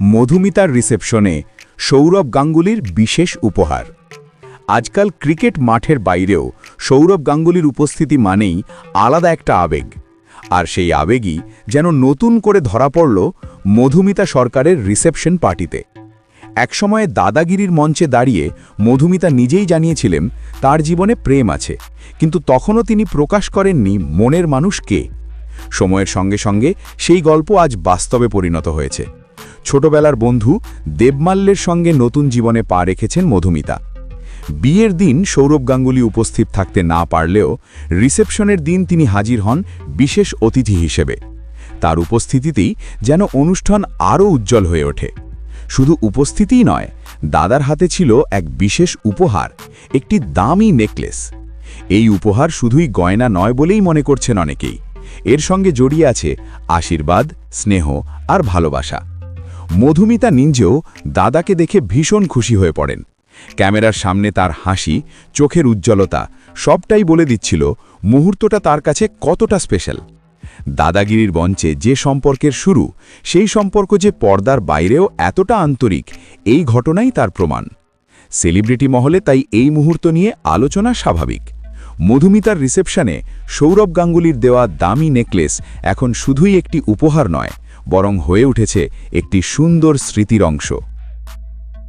মধুমিতার রিসেপশনে সৌরভ গাঙ্গুলির বিশেষ উপহার। আজকাল ক্রিকেট মাঠের বাইরেও সৌরভ গাঙ্গুলির উপস্থিতি মানেই আলাদা একটা আবেগ। আর সেই আবেগই যেন নতুন করে ধরা পড়ল মধুমিতা সরকারের রিসেপশন পার্টিতে। একসময়ে দাদাগিরির মঞ্চে দাঁড়িয়ে মধুমিতা নিজেই জানিয়েছিলেন, তার জীবনে প্রেম আছে, কিন্তু তখনও তিনি প্রকাশ করেননি মনের মানুষ কে। সময়ের সঙ্গে সঙ্গে সেই গল্প আজ বাস্তবে পরিণত হয়েছে। ছোটবেলার বন্ধু দেবমাল্যের সঙ্গে নতুন জীবনে পা রেখেছেন মধুমিতা। বিয়ের দিন সৌরভ গাঙ্গুলি উপস্থিত থাকতে না পারলেও রিসেপশনের দিন তিনি হাজির হন বিশেষ অতিথি হিসেবে। তার উপস্থিতিতেই যেন অনুষ্ঠান আরও উজ্জ্বল হয়ে ওঠে। শুধু উপস্থিতিই নয়, দাদার হাতে ছিল এক বিশেষ উপহার, একটি দামি নেকলেস। এই উপহার শুধুই গয়না নয় বলেই মনে করছেন অনেকেই। এর সঙ্গে জড়িয়ে আছে আশীর্বাদ, স্নেহ আর ভালোবাসা। মধুমিতা নিঞ্জেও দাদাকে দেখে ভীষণ খুশি হয়ে পড়েন। ক্যামেরার সামনে তার হাসি, চোখের উজ্জ্বলতা, সবটাই বলে দিচ্ছিল মুহূর্তটা তার কাছে কতটা স্পেশাল। দাদাগিরির মঞ্চে যে সম্পর্কের শুরু, সেই সম্পর্ক যে পর্দার বাইরেও এতটা আন্তরিক, এই ঘটনাই তার প্রমাণ। সেলিব্রিটি মহলে তাই এই মুহূর্ত নিয়ে আলোচনা স্বাভাবিক। মধুমিতার রিসেপশনে সৌরভ গাঙ্গুলির দেওয়া দামি নেকলেস এখন শুধুই একটি উপহার নয় বরং হয়ে উঠেছে একটি সুন্দর স্মৃতির অংশ।